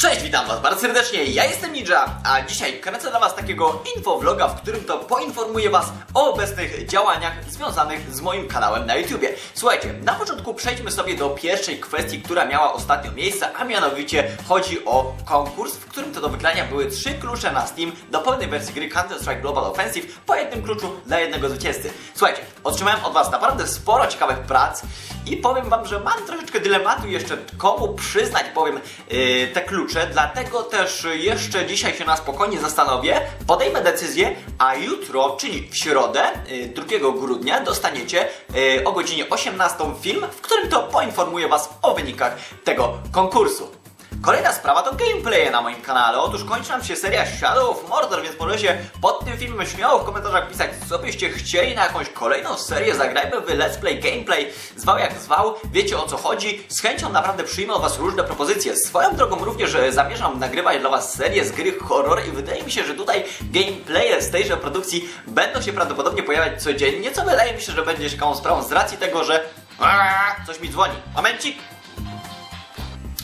Cześć, witam was bardzo serdecznie, ja jestem Ninja, a dzisiaj kręcę dla was takiego infovloga, w którym to poinformuję was o obecnych działaniach związanych z moim kanałem na YouTubie. Słuchajcie, na początku przejdźmy sobie do pierwszej kwestii, która miała ostatnio miejsce, a mianowicie chodzi o konkurs, w którym to do wygrania były trzy klucze na Steam do pełnej wersji gry Counter-Strike Global Offensive po jednym kluczu dla jednego zwycięzcy. Słuchajcie, otrzymałem od was naprawdę sporo ciekawych prac i powiem wam, że mam troszeczkę dylematu jeszcze komu przyznać, powiem, yy, te klucze, dlatego też jeszcze dzisiaj się na spokojnie zastanowię, podejmę decyzję, a jutro, czyli w środę, yy, 2 grudnia, dostaniecie yy, o godzinie 18 film, w którym to poinformuję was o wynikach tego konkursu. Kolejna sprawa to gameplaye na moim kanale. Otóż kończy nam się seria Shadow of Mordor, więc możecie pod tym filmem śmiało w komentarzach pisać, co byście chcieli na jakąś kolejną serię. Zagrajmy w Let's Play Gameplay. Zwał jak zwał, wiecie o co chodzi. Z chęcią naprawdę przyjmę od Was różne propozycje. Swoją drogą również e, zamierzam nagrywać dla Was serię z gry horror i wydaje mi się, że tutaj gameplaye z tejże produkcji będą się prawdopodobnie pojawiać codziennie, co wydaje mi się, że będzie ciekawą sprawą z racji tego, że... Coś mi dzwoni. Momencik!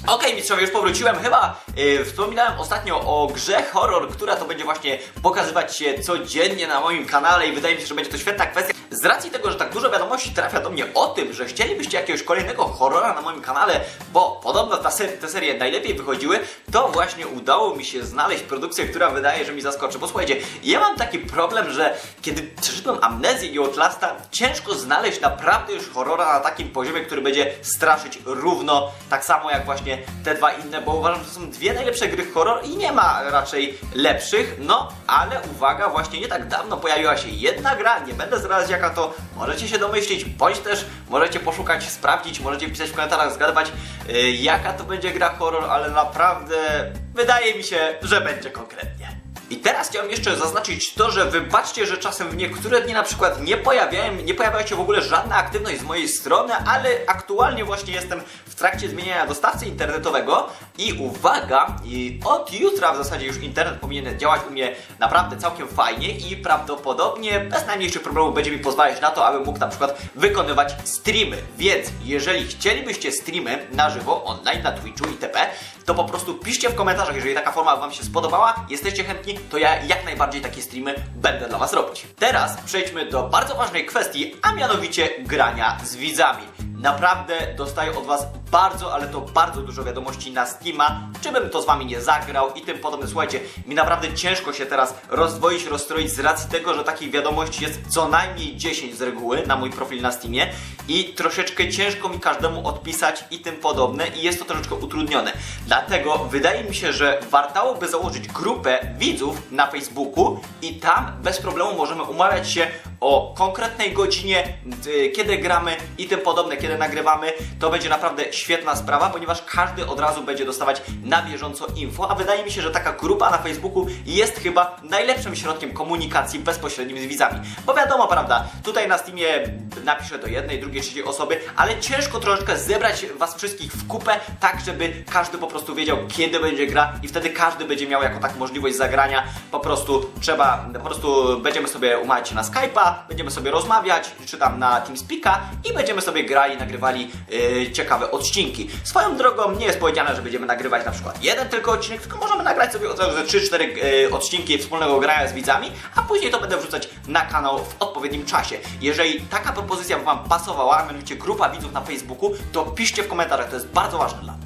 Okej, mistrzowie, już powróciłem. Chyba yy, wspominałem ostatnio o grze horror, która to będzie właśnie pokazywać się codziennie na moim kanale i wydaje mi się, że będzie to świetna kwestia. Z racji tego, że tak dużo wiadomości trafia do mnie o tym, że chcielibyście jakiegoś kolejnego horrora na moim kanale, bo podobno ta ser te serie najlepiej wychodziły, to właśnie udało mi się znaleźć produkcję, która wydaje, że mi zaskoczy. Bo słuchajcie, ja mam taki problem, że kiedy przeszedłem amnezję i Outlasta, ciężko znaleźć naprawdę już horrora na takim poziomie, który będzie straszyć równo, tak samo jak właśnie te dwa inne, bo uważam, że to są dwie najlepsze gry horror i nie ma raczej lepszych, no ale uwaga, właśnie nie tak dawno pojawiła się jedna gra, nie będę zdradzać jaka to, możecie się domyślić, bądź też możecie poszukać, sprawdzić, możecie pisać w komentarzach, zgadywać yy, jaka to będzie gra horror, ale naprawdę wydaje mi się, że będzie konkretnie. I teraz chciałem jeszcze zaznaczyć to, że wybaczcie, że czasem w niektóre dni na przykład nie pojawiają, nie pojawia się w ogóle żadna aktywność z mojej strony, ale aktualnie właśnie jestem w trakcie zmieniania dostawcy internetowego i uwaga, i od jutra w zasadzie już internet powinien działać u mnie naprawdę całkiem fajnie i prawdopodobnie bez najmniejszych problemów będzie mi pozwalać na to, abym mógł na przykład wykonywać streamy. Więc jeżeli chcielibyście streamy na żywo, online, na Twitchu itp., to po prostu piszcie w komentarzach, jeżeli taka forma Wam się spodobała, jesteście chętni, to ja jak najbardziej takie streamy będę dla Was robić. Teraz przejdźmy do bardzo ważnej kwestii, a mianowicie grania z widzami. Naprawdę dostaję od Was bardzo, ale to bardzo dużo wiadomości na Steama, czy bym to z Wami nie zagrał i tym podobne. Słuchajcie, mi naprawdę ciężko się teraz rozdwoić, rozstroić z racji tego, że takich wiadomości jest co najmniej 10 z reguły na mój profil na Steamie i troszeczkę ciężko mi każdemu odpisać i tym podobne i jest to troszeczkę utrudnione. Dlatego wydaje mi się, że wartałoby założyć grupę widzów na Facebooku i tam bez problemu możemy umawiać się o konkretnej godzinie, y, kiedy gramy i tym podobne, kiedy nagrywamy. To będzie naprawdę świetna sprawa, ponieważ każdy od razu będzie dostawać na bieżąco info, a wydaje mi się, że taka grupa na Facebooku jest chyba najlepszym środkiem komunikacji bezpośrednim z widzami. Bo wiadomo, prawda, tutaj na Steamie napiszę do jednej, drugiej, trzeciej osoby, ale ciężko troszeczkę zebrać was wszystkich w kupę, tak żeby każdy po prostu wiedział, kiedy będzie gra i wtedy każdy będzie miał jako tak możliwość zagrania. Po prostu trzeba, po prostu będziemy sobie umawiać się na Skype'a, będziemy sobie rozmawiać, czy tam na TeamSpeak'a i będziemy sobie grali, nagrywali yy, ciekawe odcinki. Swoją drogą nie jest powiedziane, że będziemy nagrywać na przykład jeden tylko odcinek, tylko możemy nagrać sobie od razu 3-4 yy, odcinki wspólnego grania z widzami, a później to będę wrzucać na kanał w odpowiednim czasie. Jeżeli taka propozycja by Wam pasowała, a mianowicie grupa widzów na Facebooku, to piszcie w komentarzach, to jest bardzo ważne dla mnie.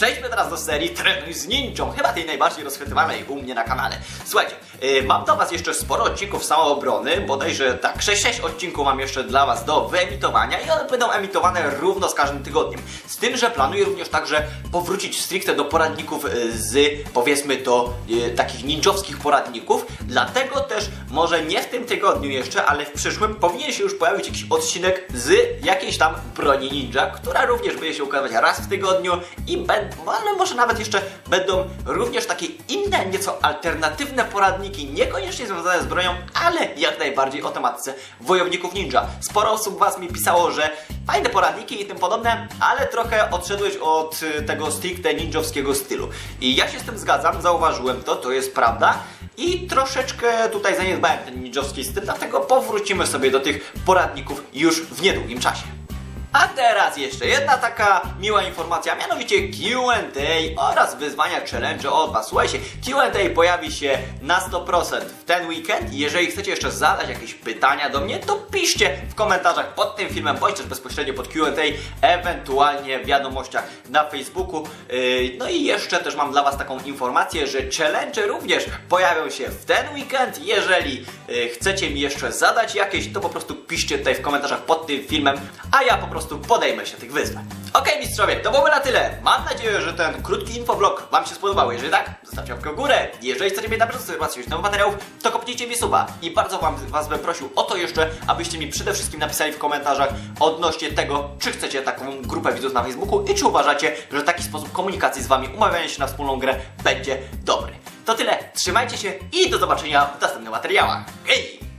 Przejdźmy teraz do serii Trenuj z Ninją, chyba tej najbardziej rozchwytywanej u mnie na kanale. Słuchajcie, yy, mam dla Was jeszcze sporo odcinków samoobrony, bodajże tak, 6-6 odcinków mam jeszcze dla Was do wyemitowania i one będą emitowane równo z każdym tygodniem. Z tym, że planuję również także powrócić stricte do poradników yy, z, powiedzmy to, yy, takich ninjowskich poradników, dlatego też może nie w tym tygodniu jeszcze, ale w przyszłym powinien się już pojawić jakiś odcinek z jakiejś tam broni ninja, która również będzie się ukazywać raz w tygodniu i będą, ale może nawet jeszcze będą również takie inne, nieco alternatywne poradniki, niekoniecznie związane z bronią, ale jak najbardziej o tematyce wojowników ninja. Sporo osób Was mi pisało, że fajne poradniki i tym podobne, ale trochę odszedłeś od y, tego stricte ninjowskiego stylu. I ja się z tym zgadzam, zauważyłem to, to jest prawda. I troszeczkę tutaj zaniedbałem ten ninjowski styl, dlatego powrócimy sobie do tych poradników już w niedługim czasie. A teraz jeszcze jedna taka miła informacja, mianowicie Q&A oraz wyzwania challenge od Was. Słuchajcie, Q&A pojawi się na 100% w ten weekend. Jeżeli chcecie jeszcze zadać jakieś pytania do mnie, to piszcie w komentarzach pod tym filmem, bądź też bezpośrednio pod Q&A, ewentualnie w wiadomościach na Facebooku. Yy, No i jeszcze też mam dla Was taką informację, że challenge również pojawią się w ten weekend. Jeżeli yy, chcecie mi jeszcze zadać jakieś, to po prostu piszcie tutaj w komentarzach pod tym filmem, a ja po prostu podejmę się tych wyzwań. Okej mistrzowie, to byłoby na tyle. Mam nadzieję, że ten krótki infoblog Wam się spodobał. Jeżeli tak, zostawcie łapkę w górę. Jeżeli chcecie mieć na bieżąco informacje nowych materiałów, to kopnijcie mi suba. I bardzo wam, Was bym prosił o to jeszcze, abyście mi przede wszystkim napisali w komentarzach odnośnie tego, czy chcecie taką grupę widzów na Facebooku i czy uważacie, że taki sposób komunikacji z Wami, umawiania się na wspólną grę będzie dobry. To tyle, trzymajcie się i do zobaczenia w następnych materiałach. Hej!